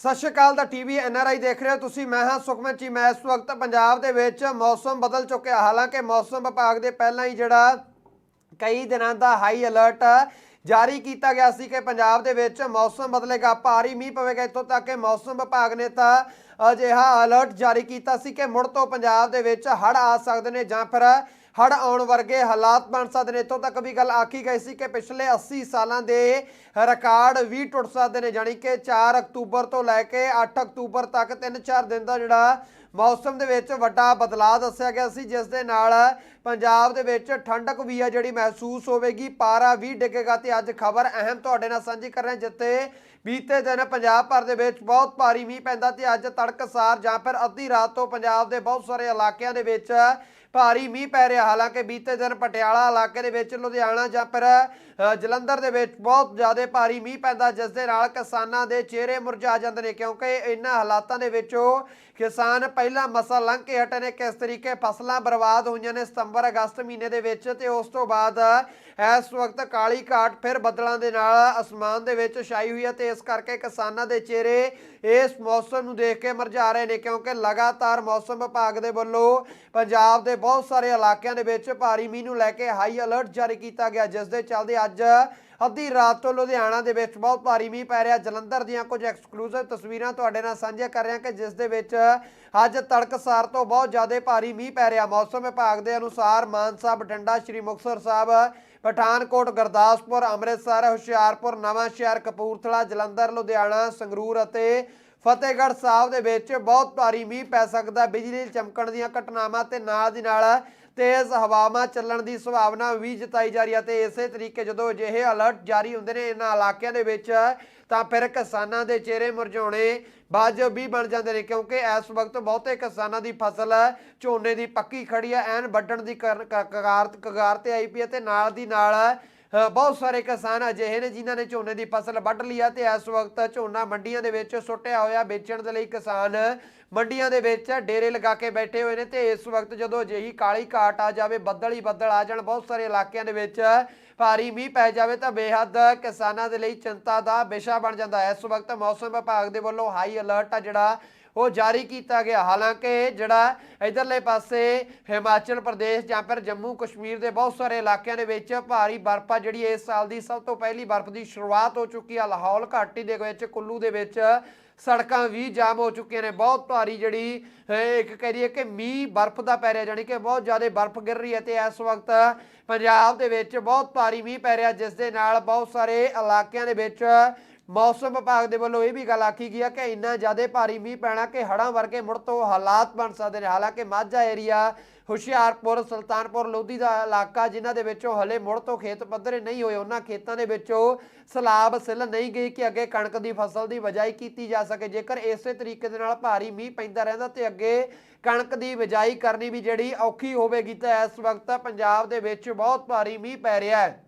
ਸਤਿ ਸ਼੍ਰੀ ਅਕਾਲ ਦਾ TV NRI ਦੇਖ ਰਹੇ ਹੋ ਤੁਸੀਂ। ਮੈਂ ਹਾਂ ਸੁਖਮਨ ਜੀ। ਮੈਂ ਇਸ ਵਕਤ ਪੰਜਾਬ ਦੇ ਵਿੱਚ ਮੌਸਮ ਬਦਲ ਚੁੱਕਿਆ ਹਾਲਾਂਕਿ ਮੌਸਮ ਵਿਭਾਗ ਦੇ ਪਹਿਲਾਂ ਹੀ ਜਿਹੜਾ ਕਈ ਦਿਨਾਂ ਦਾ ਹਾਈ ਅਲਰਟ ਜਾਰੀ ਕੀਤਾ ਗਿਆ ਸੀ ਕਿ ਪੰਜਾਬ ਦੇ ਵਿੱਚ ਮੌਸਮ ਬਦਲੇਗਾ। ਭਾਰੀ ਮੀਂਹ ਪਵੇਗਾ। ਇੱਥੋਂ ਤੱਕ ਕਿ ਮੌਸਮ ਵਿਭਾਗ ਨੇ ਤਾਂ ਅਜਿਹਾ ਅਲਰਟ ਜਾਰੀ ਕੀਤਾ ਸੀ ਕਿ ਮੁੜ ਤੋਂ ਪੰਜਾਬ ਦੇ ਵਿੱਚ ਹੜ੍ਹ ਆ ਸਕਦੇ ਨੇ ਜਾਂ ਫਿਰ ਹੜ੍ਹ ਆਉਣ ਵਰਗੇ ਹਾਲਾਤ ਬਣ ਸਕਦੇ ਨੇ। ਇੱਥੋਂ ਤੱਕ ਵੀ ਗੱਲ ਆਖੀ ਗਈ ਸੀ ਕਿ ਪਿਛਲੇ 80 ਸਾਲਾਂ ਦੇ ਰਿਕਾਰਡ ਵੀ ਟੁੱਟ ਸਕਦੇ ਨੇ। ਜਾਣੀ ਕਿ 4 ਅਕਤੂਬਰ ਤੋਂ ਲੈ ਕੇ 8 ਅਕਤੂਬਰ ਤੱਕ 3-4 ਦਿਨ ਦਾ ਜਿਹੜਾ ਮੌਸਮ ਦੇ ਵਿੱਚ ਵੱਡਾ ਬਦਲਾਅ ਦੱਸਿਆ ਗਿਆ ਸੀ, ਜਿਸ ਦੇ ਨਾਲ ਪੰਜਾਬ ਦੇ ਵਿੱਚ ਠੰਡਕ ਵੀ ਆ ਜਿਹੜੀ ਮਹਿਸੂਸ ਹੋਵੇਗੀ। ਪਾਰਾ ਵੀ ਡਿੱਗੇਗਾ ਤੇ ਅੱਜ ਖਬਰ ਅਹਿਮ ਤੁਹਾਡੇ ਨਾਲ ਸਾਂਝੀ ਕਰ ਰਹੇ ਹਾਂ ਜਿੱਥੇ ਬੀਤੇ ਦਿਨ ਪੰਜਾਬ ਭਰ ਦੇ ਵਿੱਚ ਬਹੁਤ ਭਾਰੀ ਮੀਂਹ ਪੈਂਦਾ ਤੇ ਅੱਜ ਤੜਕਸਾਰ ਜਾਂ ਫਿਰ ਅੱਧੀ ਰਾਤ ਤੋਂ ਪੰਜਾਬ ਦੇ ਬਹੁਤ ਸਾਰੇ ਇਲਾਕਿਆਂ ਦੇ ਵਿੱਚ ਭਾਰੀ ਮੀਂਹ ਪੈ ਰਿਹਾ। ਹਾਲਾਂਕਿ ਬੀਤੇ ਦਿਨ ਪਟਿਆਲਾ ਇਲਾਕੇ ਦੇ ਵਿੱਚ, ਲੁਧਿਆਣਾ ਜਾਂ ਫਿਰ ਜਲੰਧਰ ਦੇ ਵਿੱਚ ਬਹੁਤ ਜ਼ਿਆਦਾ ਭਾਰੀ ਮੀਂਹ ਪੈਂਦਾ, ਜਿਸ ਦੇ ਨਾਲ ਕਿਸਾਨਾਂ ਦੇ ਚਿਹਰੇ ਮੁਰਝਾ ਜਾਂਦੇ ਨੇ, ਕਿਉਂਕਿ ਇਹਨਾਂ ਹਾਲਾਤਾਂ ਦੇ ਵਿੱਚ ਉਹ ਕਿਸਾਨ ਪਹਿਲਾਂ ਮਸਾ ਲੰਘ ਕੇ ਹਟੇ ਨੇ। ਕਿਸ ਤਰੀਕੇ ਫਸਲਾਂ ਬਰਬਾਦ ਹੋਈਆਂ ਨੇ ਸਤੰਬਰ ਅਗਸਤ ਮਹੀਨੇ ਦੇ ਵਿੱਚ ਤੇ ਉਸ ਤੋਂ ਬਾਅਦ ਇਸ ਵਕਤ ਕਾਲੀ ਘਾਟ ਫਿਰ ਬੱਦਲਾਂ ਦੇ ਨਾਲ ਅਸਮਾਨ ਦੇ ਵਿੱਚ ਛਾਈ ਹੋਈ ਹੈ ਤੇ ਇਸ ਕਰਕੇ ਕਿਸਾਨਾਂ ਦੇ ਚਿਹਰੇ ਇਸ ਮੌਸਮ ਨੂੰ ਦੇਖ ਕੇ ਮਰਝਾ ਰਹੇ ਨੇ ਕਿਉਂਕਿ ਲਗਾਤਾਰ ਮੌਸਮ ਵਿਭਾਗ ਦੇ ਵੱਲੋਂ ਪੰਜਾਬ ਦੇ ਬਹੁਤ ਸਾਰੇ ਇਲਾਕਿਆਂ ਦੇ ਵਿੱਚ ਭਾਰੀ ਮੀਂਹ ਨੂੰ ਲੈ ਕੇ ਹਾਈ ਅਲਰਟ ਜਾਰੀ ਕੀਤਾ ਗਿਆ, ਜਿਸ ਦੇ ਚੱਲਦੇ ਅੱਜ ਅੱਧੀ ਰਾਤ ਤੋਂ ਲੁਧਿਆਣਾ ਦੇ ਵਿੱਚ ਬਹੁਤ ਭਾਰੀ ਮੀਂਹ ਪੈ ਰਿਹਾ। ਜਲੰਧਰ ਦੀਆਂ ਕੁਝ ਐਕਸਕਲੂਸਿਵ ਤਸਵੀਰਾਂ ਤੁਹਾਡੇ ਨਾਲ ਸਾਂਝੀਆਂ ਕਰ ਰਿਹਾ ਕਿ ਜਿਸ ਦੇ ਵਿੱਚ ਅੱਜ ਤੜਕਸਾਰ ਤੋਂ ਬਹੁਤ ਜ਼ਿਆਦਾ ਭਾਰੀ ਮੀਂਹ ਪੈ ਰਿਹਾ। ਮੌਸਮ ਵਿਭਾਗ ਦੇ ਅਨੁਸਾਰ ਮਾਨਸਾ ਬਠਿੰਡਾ, ਸ਼੍ਰੀ ਮੁਕਤਸਰ ਸਾਹਿਬ, ਪਠਾਨਕੋਟ, ਗੁਰਦਾਸਪੁਰ, ਅੰਮ੍ਰਿਤਸਰ, ਹੁਸ਼ਿਆਰਪੁਰ ਨਵਾਂ ਸ਼ਹਿਰ ਕਪੂਰਥਲਾ, ਜਲੰਧਰ, ਲੁਧਿਆਣਾ, ਸੰਗਰੂਰ ਅਤੇ ਫਤਿਹਗੜ੍ਹ ਸਾਹਿਬ ਦੇ ਵਿੱਚ ਬਹੁਤ ਭਾਰੀ ਮੀਂਹ ਪੈ ਸਕਦਾ ਬਿਜਲੀ ਚਮਕਣ ਦੀਆਂ ਘਟਨਾਵਾਂ ਤੇ ਨਾਲ ਦੀ ਨਾਲ ਤੇਜ਼ ਹਵਾਵਾਂ ਚੱਲਣ ਦੀ ਸੰਭਾਵਨਾ ਵੀ ਜਤਾਈ ਜਾ ਰਹੀ ਹੈ ਤੇ ਇਸੇ ਤਰੀਕੇ ਜਦੋਂ ਅਜਿਹੇ ਅਲਰਟ ਜਾਰੀ ਹੁੰਦੇ ਨੇ ਇਹਨਾਂ ਇਲਾਕਿਆਂ ਦੇ ਵਿੱਚ, ਤਾਂ ਫਿਰ ਕਿਸਾਨਾਂ ਦੇ ਚਿਹਰੇ ਮੁਰਝਾਉਣੇ ਬਾਜਬ ਵੀ ਬਣ ਜਾਂਦੇ ਨੇ, ਕਿਉਂਕਿ ਇਸ ਵਕਤ ਬਹੁਤੇ ਕਿਸਾਨਾਂ ਦੀ ਫਸਲ ਝੋਨੇ ਦੀ ਪੱਕੀ ਖੜੀ ਹੈ, ਐਨ ਵੱਢਣ ਦੀ ਕਰ- ਕਗਾਰ ਕਗਾਰ ਤੇ ਆਈ ਪਈ ਹੈ ਤੇ ਨਾਲ ਦੀ ਨਾਲ ਬਹੁਤ ਸਾਰੇ ਕਿਸਾਨ ਅਜਿਹੇ ਨੇ ਜਿਨ੍ਹਾਂ ਨੇ ਝੋਨੇ ਦੀ ਫਸਲ ਵੱਢ ਲਈ ਆ ਤੇ ਇਸ ਵਕਤ ਝੋਨਾ ਮੰਡੀਆਂ ਦੇ ਵਿੱਚ ਸੁੱਟਿਆ ਹੋਇਆ, ਵੇਚਣ ਦੇ ਲਈ ਕਿਸਾਨ ਮੰਡੀਆਂ ਦੇ ਵਿੱਚ ਡੇਰੇ ਲਗਾ ਕੇ ਬੈਠੇ ਹੋਏ ਨੇ ਤੇ ਇਸ ਵਕਤ ਜਦੋਂ ਅਜਿਹੀ ਕਾਲੀ ਘਾਟ ਆ ਜਾਵੇ, ਬੱਦਲ ਹੀ ਬੱਦਲ ਆ ਜਾਣ, ਬਹੁਤ ਸਾਰੇ ਇਲਾਕਿਆਂ ਦੇ ਵਿੱਚ ਭਾਰੀ ਮੀਂਹ ਪੈ ਜਾਵੇ ਤਾਂ ਬੇਹੱਦ ਕਿਸਾਨਾਂ ਦੇ ਲਈ ਚਿੰਤਾ ਦਾ ਵਿਸ਼ਾ ਬਣ ਜਾਂਦਾ। ਹੈ ਇਸ ਵਕਤ ਮੌਸਮ ਵਿਭਾਗ ਦੇ ਵੱਲੋਂ ਹਾਈ ਅਲਰਟ ਆ ਜਿਹੜਾ ਉਹ ਜਾਰੀ ਕੀਤਾ ਗਿਆ। ਹਾਲਾਂਕਿ ਜਿਹੜਾ ਇਧਰਲੇ ਪਾਸੇ ਹਿਮਾਚਲ ਪ੍ਰਦੇਸ਼ ਜਾਂ ਫਿਰ ਜੰਮੂ ਕਸ਼ਮੀਰ ਦੇ ਬਹੁਤ ਸਾਰੇ ਇਲਾਕਿਆਂ ਦੇ ਵਿੱਚ ਭਾਰੀ ਬਰਫ਼ ਆ, ਜਿਹੜੀ ਇਸ ਸਾਲ ਦੀ ਸਭ ਤੋਂ ਪਹਿਲੀ ਬਰਫ਼ ਦੀ ਸ਼ੁਰੂਆਤ ਹੋ ਚੁੱਕੀ ਆ। ਲਾਹੌਲ ਘਾਟੀ ਦੇ ਵਿੱਚ, ਕੁੱਲੂ ਦੇ ਵਿੱਚ ਸੜਕਾਂ ਵੀ ਜਾਮ ਹੋ ਚੁੱਕੀਆਂ ਨੇ। ਬਹੁਤ ਭਾਰੀ ਜਿਹੜੀ ਇੱਕ ਕਹਿ ਦਈਏ ਕਿ ਮੀਂਹ ਬਰਫ਼ ਦਾ ਪੈ ਰਿਹਾ, ਜਾਣੀ ਕਿ ਬਹੁਤ ਜ਼ਿਆਦਾ ਬਰਫ਼ ਗਿਰ ਰਹੀ ਹੈ ਤੇ ਇਸ ਵਕਤ ਪੰਜਾਬ ਦੇ ਵਿੱਚ ਬਹੁਤ ਭਾਰੀ ਮੀਂਹ ਪੈ ਰਿਹਾ, ਜਿਸ ਦੇ ਨਾਲ ਬਹੁਤ ਸਾਰੇ ਇਲਾਕਿਆਂ ਦੇ ਵਿੱਚ ਮੌਸਮ ਵਿਭਾਗ ਦੇ ਵੱਲੋਂ ਇਹ ਵੀ ਗੱਲ ਆਖੀ ਗਈ ਹੈ ਕਿ ਇੰਨਾ ਜ਼ਿਆਦਾ ਭਾਰੀ ਮੀਂਹ ਪੈਣਾ ਕਿ ਹੜ੍ਹਾਂ ਵਰਗੇ ਮੁੜ ਤੋਂ ਹਾਲਾਤ ਬਣ ਸਕਦੇ ਨੇ। ਹਾਲਾਂਕਿ ਮਾਝਾ ਏਰੀਆ, ਹੁਸ਼ਿਆਰਪੁਰ, ਸੁਲਤਾਨਪੁਰ, ਲੋਧੀ ਦਾ ਇਲਾਕਾ ਜਿਨ੍ਹਾਂ ਦੇ ਵਿੱਚੋਂ ਹਲੇ ਮੁੜ ਤੋਂ ਖੇਤ ਪੱਧਰੇ ਨਹੀਂ ਹੋਏ, ਉਹਨਾਂ ਖੇਤਾਂ ਦੇ ਵਿੱਚੋਂ ਸਲਾਬ ਸਿੱਲ ਨਹੀਂ ਗਈ ਕਿ ਅੱਗੇ ਕਣਕ ਦੀ ਫਸਲ ਦੀ ਬਜਾਈ ਕੀਤੀ ਜਾ ਸਕੇ। ਜੇਕਰ ਇਸੇ ਤਰੀਕੇ ਦੇ ਨਾਲ ਭਾਰੀ ਮੀਂਹ ਪੈਂਦਾ ਰਹਿੰਦਾ ਤੇ ਅੱਗੇ ਕਣਕ ਦੀ ਬਿਜਾਈ ਕਰਨੀ ਵੀ ਜਿਹੜੀ ਔਖੀ ਹੋਵੇਗੀ, ਤਾਂ ਇਸ ਵਕਤ ਪੰਜਾਬ ਦੇ ਵਿੱਚ ਬਹੁਤ ਭਾਰੀ ਮੀਂਹ ਪੈ ਰਿਹਾ ਹੈ।